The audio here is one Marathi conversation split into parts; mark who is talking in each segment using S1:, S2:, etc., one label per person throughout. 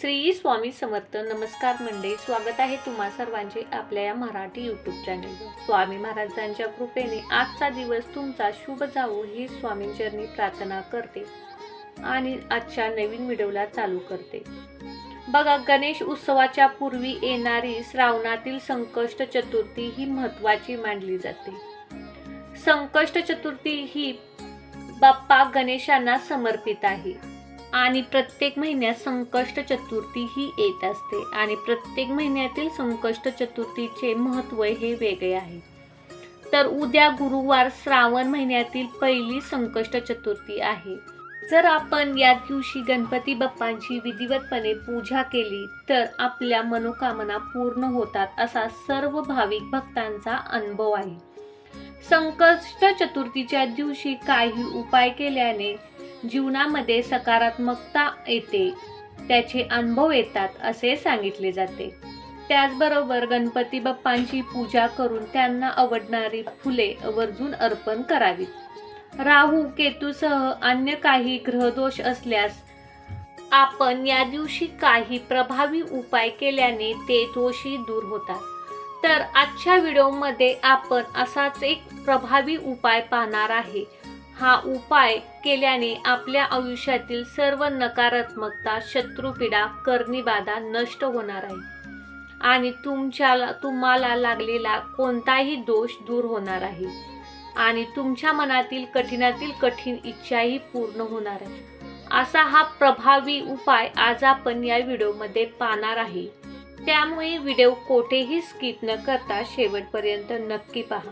S1: श्री स्वामी समर्थ नमस्कार मंडळी स्वागत आहे तुम्हा सर्वांचे आपल्या या मराठी यूट्यूब चॅनलवर स्वामी महाराजांच्या कृपेने आजचा दिवस तुमचा शुभ जावो ही स्वामींचरणी प्रार्थना करते आणि आजच्या नवीन व्हिडिओला चालू करते. बघा गणेश उत्सवाच्या पूर्वी येणारी श्रावणातील संकष्ट चतुर्थी ही महत्त्वाची मानली जाते. संकष्ट चतुर्थी ही बाप्पा गणेशांना समर्पित आहे. आणि प्रत्येक महिन्यात संकष्ट चतुर्थी ही येत असते. आणि प्रत्येक महिन्यातील संकष्ट चतुर्थीचे महत्त्व हे वेगळे आहे. तर उद्या गुरुवार श्रावण महिन्यातील पहिली संकष्ट चतुर्थी आहे. जर आपण या दिवशी गणपती बाप्पांची विधिवतपणे पूजा केली तर आपल्या मनोकामना पूर्ण होतात असा सर्व भाविक भक्तांचा अनुभव आहे. संकष्ट चतुर्थीच्या दिवशी काही उपाय केल्याने जीवनामध्ये सकारात्मकता येते. त्याचे अनुभव येतात असे सांगितले जाते. त्याचबरोबर गणपती बाप्पांची पूजा करून त्यांना आवडणारी फुले आवर्जून अर्पण करावीत राहू केतूसह अन्य काही ग्रहदोष असल्यास आपण या दिवशी काही प्रभावी उपाय केल्याने ते दोषी दूर होतात. तर आजच्या व्हिडिओमध्ये आपण असाच एक प्रभावी उपाय पाहणार आहे. हा उपाय केल्याने आपल्या आयुष्यातील सर्व नकारात्मकता शत्रुपीडा कर्णीबाधा नष्ट होणार आहे. आणि तुमच्याला तुम्हाला लागलेला कोणताही दोष दूर होणार आहे. आणि तुमच्या मनातील कठीणातील कठीण इच्छाही पूर्ण होणार आहे. असा हा प्रभावी उपाय आज आपण या व्हिडिओमध्ये पाहणार आहे. त्यामुळे व्हिडिओ कोठेही स्किप न करता शेवटपर्यंत नक्की पहा.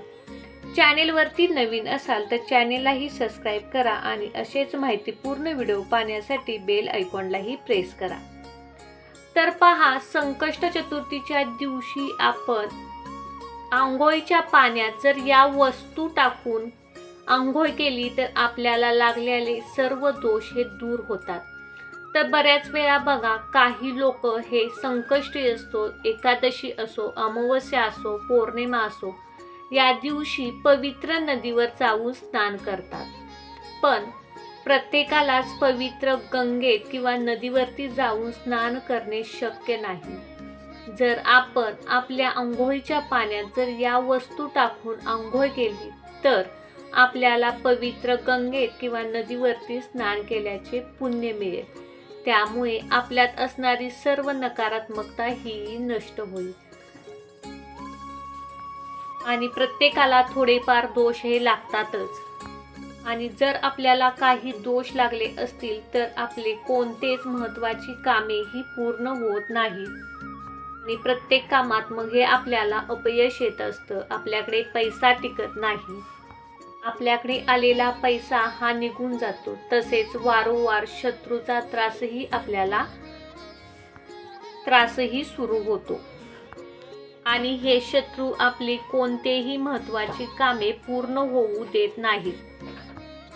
S1: चॅनेलवरती नवीन असाल तर चॅनेललाही सबस्क्राईब करा आणि असेच माहितीपूर्ण व्हिडिओ पाहण्यासाठी बेल आयकॉनलाही प्रेस करा. तर पहा संकष्ट चतुर्थीच्या दिवशी आपण आंघोळीच्या पाण्यात जर या वस्तू टाकून आंघोळ केली तर आपल्याला लागलेले सर्व दोष हे दूर होतात. तर बऱ्याच वेळा बघा काही लोक हे संकष्टी असतो एकादशी असो अमावस्या असो पौर्णिमा असो या दिवशी पवित्र नदीवर जाऊन स्नान करतात. पण प्रत्येकालाच पवित्र गंगेत किंवा नदीवरती जाऊन स्नान करणे शक्य नाही. जर आपण आपल्या आंघोळीच्या पाण्यात जर या वस्तू टाकून आंघोळ केली तर आपल्याला पवित्र गंगेत किंवा नदीवरती स्नान केल्याचे पुण्य मिळेल. त्यामुळे आपल्यात असणारी सर्व नकारात्मकता ही नष्ट होईल. आणि प्रत्येकाला थोडेफार दोष हे लागतातच. आणि जर आपल्याला काही दोष लागले असतील तर आपले कोणतेच महत्त्वाची कामे ही पूर्ण होत नाही. आणि प्रत्येक कामात मग हे आपल्याला अपयश येत असतं. आपल्याकडे पैसा टिकत नाही. आपल्याकडे आलेला पैसा हा निघून जातो. तसेच वारंवार शत्रूचा त्रासही आपल्याला त्रासही सुरू होतो. आणि हे शत्रू आपली कोणतेही महत्त्वाची कामे पूर्ण होऊ देत नाहीत.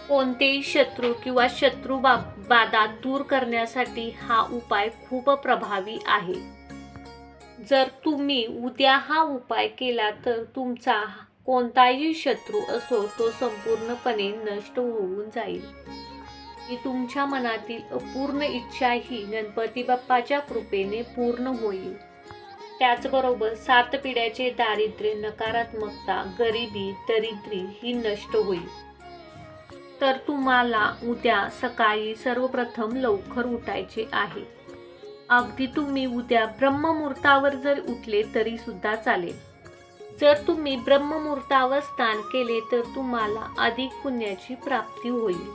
S1: कोणतेही शत्रू किंवा शत्रू बा बाधा दूर करण्यासाठी हा उपाय खूप प्रभावी आहे. जर तुम्ही उद्या हा उपाय केला तर तुमचा कोणताही शत्रू असो तो संपूर्णपणे नष्ट होऊन जाईल. आणि तुमच्या मनातील अपूर्ण इच्छा ही गणपती बाप्पाच्या कृपेने पूर्ण होईल. त्याचबरोबर सात पिढ्याचे दारिद्र्य नकारात्मकता गरिबी दरिद्री ही नष्ट होईल. तर तुम्हाला उद्या सकाळी सर्वप्रथम लवकर उठायचे आहे. अगदी तुम्ही उद्या ब्रह्ममुहूर्तावर जर उठले तरी सुद्धा चालेल. जर तुम्ही ब्रह्ममुहूर्तावर स्नान केले तर तुम्हाला अधिक पुण्याची प्राप्ती होईल.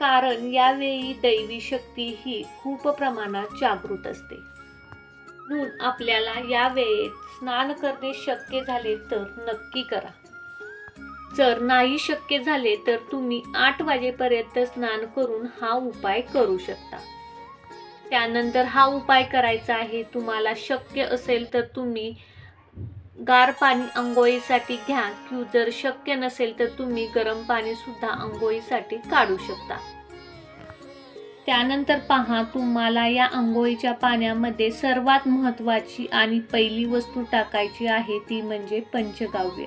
S1: कारण यावेळी दैवी शक्ती ही खूप प्रमाणात जागृत असते. म्हणून आपल्याला या वेळेत स्नान करणे शक्य झाले तर नक्की करा. जर नाही शक्य झाले तर तुम्ही आठ वाजेपर्यंत स्नान करून हा उपाय करू शकता. त्यानंतर हा उपाय करायचा आहे तुम्हाला शक्य असेल तर तुम्ही गार पाणी आंघोळीसाठी घ्या किंवा जर शक्य नसेल तर तुम्ही गरम पाणीसुद्धा अंघोळीसाठी आंघोळीसाठी काढू शकता. त्यानंतर पहा तुम्हाला या आंघोळीच्या पाण्यामध्ये सर्वात महत्त्वाची आणि पहिली वस्तू टाकायची आहे ती म्हणजे पंचगाव्य.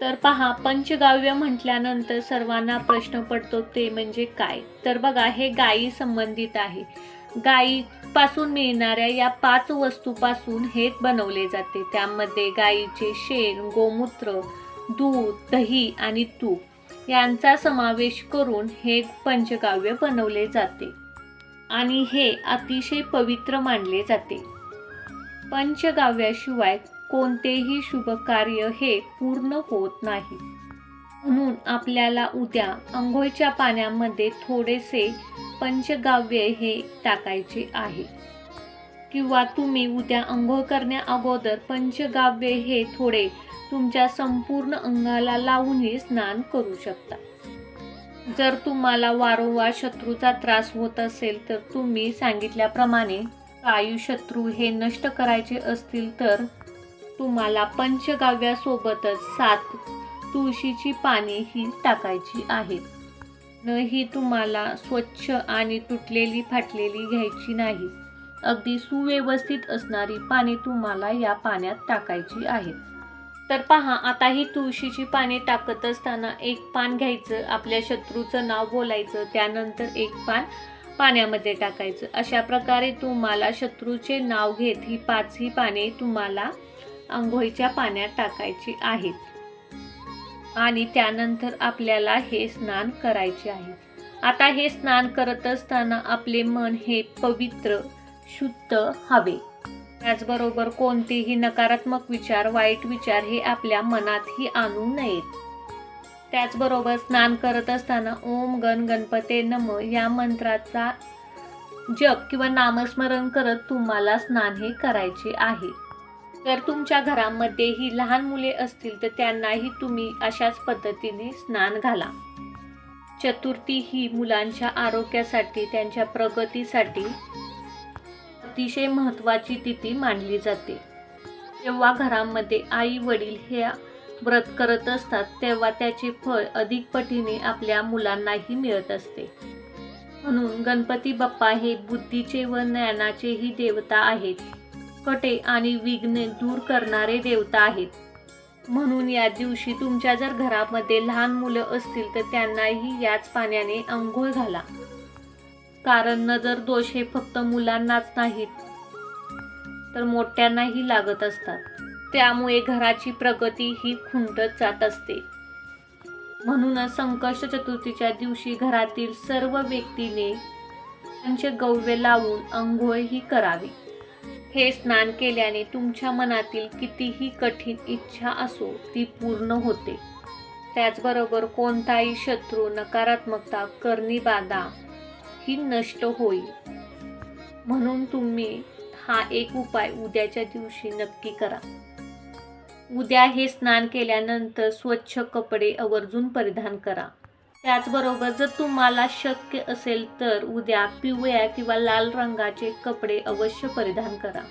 S1: तर पहा पंचगाव्य म्हटल्यानंतर सर्वांना प्रश्न पडतो ते म्हणजे काय? तर बघा हे गायी संबंधित आहे. गाईपासून मिळणाऱ्या या पाच वस्तूपासून हे बनवले जाते. त्यामध्ये गाईचे शेण गोमूत्र दूध दही आणि तूप. यांचा समावेश करून हे पंचकाव्य बनवले जाते आणि हे अतिशय पवित्र मानले जाते. पंचगाव्याशिवाय कोणतेही शुभ कार्य हे पूर्ण होत नाही. म्हणून आपल्याला उद्या आंघोळच्या पाण्यामध्ये थोडेसे पंचगाव्य हे टाकायचे आहे. किंवा तुम्ही उद्या आंघोळ करण्या अगोदर पंचगाव्य हे थोडे तुमच्या संपूर्ण अंगाला लावूनही स्नान करू शकता. जर तुम्हाला वारंवार शत्रूचा त्रास होत असेल तर तुम्ही सांगितल्याप्रमाणे वायू शत्रू हे नष्ट करायचे असतील तर तुम्हाला पंचगाव्यासोबतच सात तुळशीची पाने ही टाकायची आहेत. न ही तुम्हाला स्वच्छ आणि तुटलेली फाटलेली घ्यायची नाही. अगदी सुव्यवस्थित असणारी पाने तुम्हाला या पाण्यात टाकायची आहेत. तर पहा आता ही तुळशीची पाने टाकत असताना एक पान घ्यायचं आपल्या शत्रूचं नाव बोलायचं त्यानंतर एक पान पाण्यामध्ये टाकायचं. अशा प्रकारे तुम्हाला शत्रूचे नाव घेत ही पाचही पाने तुम्हाला आंघोळीच्या पाण्यात टाकायची आहेत. आणि त्यानंतर आपल्याला हे स्नान करायचे आहे. आता हे स्नान करत असताना आपले मन हे पवित्र शुद्ध हवे. त्याचबरोबर कोणतेही नकारात्मक विचार वाईट विचार हे आपल्या मनातही आणू नयेत. त्याचबरोबर स्नान करत असताना ओम गण गणपते नम या मंत्राचा जप किंवा नामस्मरण करत तुम्हाला स्नान हे करायचे आहे. जर तुमच्या घरामध्ये ही लहान मुले असतील तर त्यांनाही तुम्ही अशाच पद्धतीने स्नान घाला. चतुर्थी ही मुलांच्या आरोग्यासाठी त्यांच्या प्रगतीसाठी अतिशय महत्त्वाची तिथी मानली जाते. जेव्हा घरामध्ये आई वडील हे व्रत करत असतात तेव्हा त्याचे फळ अधिक पटीने आपल्या मुलांनाही मिळत असते. म्हणून गणपती बाप्पा हे बुद्धीचे व ज्ञानाचेही देवता आहेत. कटे आणि विघ्ने दूर करणारे देवता आहेत. म्हणून या दिवशी तुमच्या जर घरामध्ये लहान मुलं असतील तर त्यांनाही याच पाण्याने अंघोळ घाला. कारण नजर दोष हे फक्त मुलांनाच नाहीत तर मोठ्यांनाही लागत असतात. त्यामुळे घराची प्रगती ही खुंटत जात असते. म्हणूनच संकष्ट चतुर्थीच्या दिवशी घरातील सर्व व्यक्तीने त्यांचे गव्य लावून अंघोळ ही करावी. हे स्नान केल्याने तुमच्या मनातील कितीही कठीण इच्छा असो ती पूर्ण होते. त्याचबरोबर कोणताही शत्रू नकारात्मकता करणी बाधा ही नष्ट होईल. म्हणून तुम्ही हा एक उपाय उद्याच्या दिवशी नक्की करा. उद्या हे स्नान केल्यानंतर स्वच्छ कपडे आवर्जून परिधान करा. त्याचबरोबर जर तुम्हाला शक्य असेल तर उद्या पिवळ्या किंवा लाल रंगाचे कपडे अवश्य परिधान करा.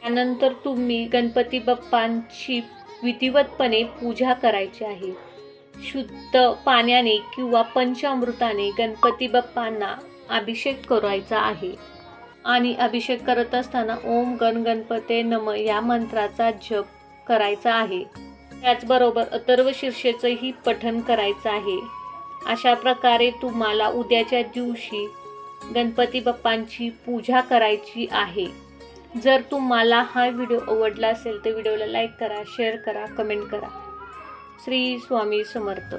S1: त्यानंतर तुम्ही गणपती बाप्पांची विधिवतपणे पूजा करायची आहे. शुद्ध पाण्याने किंवा पंचामृताने गणपती बाप्पांना अभिषेक करायचा आहे. आणि अभिषेक करत असताना ओम गण गणपते नम या मंत्राचा जप करायचा आहे. त्याचबरोबर अथर्व शीर्षेचंही पठन करायचं आहे. अशा प्रकारे तुम्हाला उद्याच्या दिवशी गणपती बाप्पांची पूजा करायची आहे. जर तुम्हाला हा व्हिडिओ आवडला असेल तर व्हिडिओला लाईक करा शेअर करा कमेंट करा. श्री स्वामी समर्थ.